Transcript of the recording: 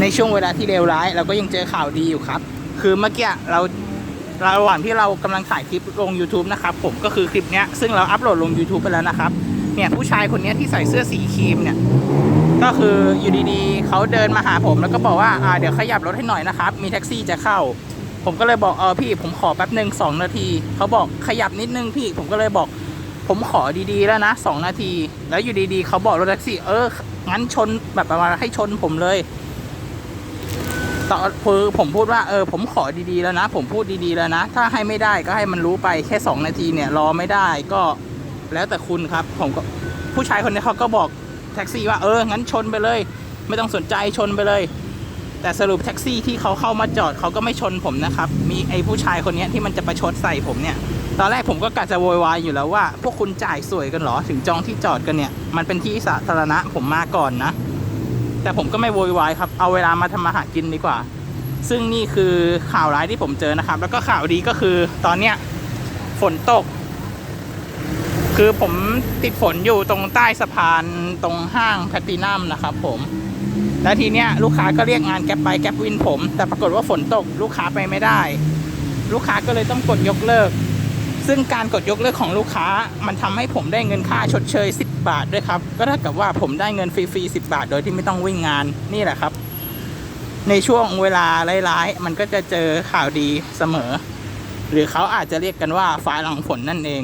ในช่วงเวลาที่เลวร้าย เราก็ยังเจอข่าวดีอยู่ครับ คือเมื่อกี้เราระหว่างที่เรากำลังถ่ายคลิปลง YouTube นะครับผมก็คือคลิปเนี้ยซึ่งเราอัปโหลดลง YouTube ไปแล้วนะครับ เนี่ยผู้ชายคนนี้ที่ใส่เสื้อสีครีมเนี่ยก็คืออยู่ดีๆเขาเดินมาหาผมแล้วก็บอกว่าอ่าเดี๋ยวขยับรถให้หน่อยนะครับ มีแท็กซี่จะเข้า ผมก็เลยบอกเออพี่ผมขอแป๊บหนึ่งสองนาทีเขาบอกขยับนิดนึงพี่ ผมก็เลยบอก ผมขอดีๆแล้วนะสองนาที แล้วอยู่ดีๆเขาบอกรถแท็กซี่เอองั้นชนแบบประมาณให้ชนผมเลย ต่อคือผมพูดว่าเออผมขอดีๆแล้วนะ ผมพูดดีๆแล้วนะ ถ้าให้ไม่ได้ก็ให้มันรู้ไปแค่สองนาทีเนี่ยรอไม่ได้ก็แล้วแต่คุณครับ ผมก็ผู้ชายคนนี้เขาก็บอกแท็กซี่ว่าเอองั้นชนไปเลย ไม่ต้องสนใจชนไปเลย แต่สรุปแท็กซี่ที่เขาเข้ามาจอดเขาก็ไม่ชนผมนะครับ มีไอ้ผู้ชายคนนี้ที่มันจะประชดใส่ผมเนี่ย ตอนแรกผมก็กะจะโวยวายอยู่แล้วว่า พวกคุณจ่ายสวยกันเหรอถึงจองที่จอดกันเนี่ย มันเป็นที่สาธารณะผมมาก่อนนะ แต่ผมก็ไม่โวยวายครับ เอาเวลามาทำมาหากินดีกว่า ซึ่งนี่คือข่าวร้ายที่ผมเจอนะครับ แล้วก็ข่าวดีก็คือตอนเนี้ยฝนตก คือผมติดฝนอยู่ตรงใต้สะพานตรงห้างแพตตินัมนะครับผม แล้วทีเนี้ยลูกค้าก็เรียกงานแก๊ปไปแก๊ปวินผม แต่ปรากฏว่าฝนตกลูกค้าไปไม่ได้ ลูกค้าก็เลยต้องกดยกเลิก ซึ่งการกดยกเลิกของลูกค้า มันทำให้ผมได้เงินค่าชดเชย 10 บาทด้วยครับ ก็เท่ากับว่าผมได้เงินฟรีๆ10 บาท โดยที่ไม่ต้องวิ่งงานนี่แหละครับ ในช่วงเวลาร้ายๆมันก็จะเจอข่าวดีเสมอ หรือเขาอาจจะเรียกกันว่าฟ้าหลังฝนนั่นเอง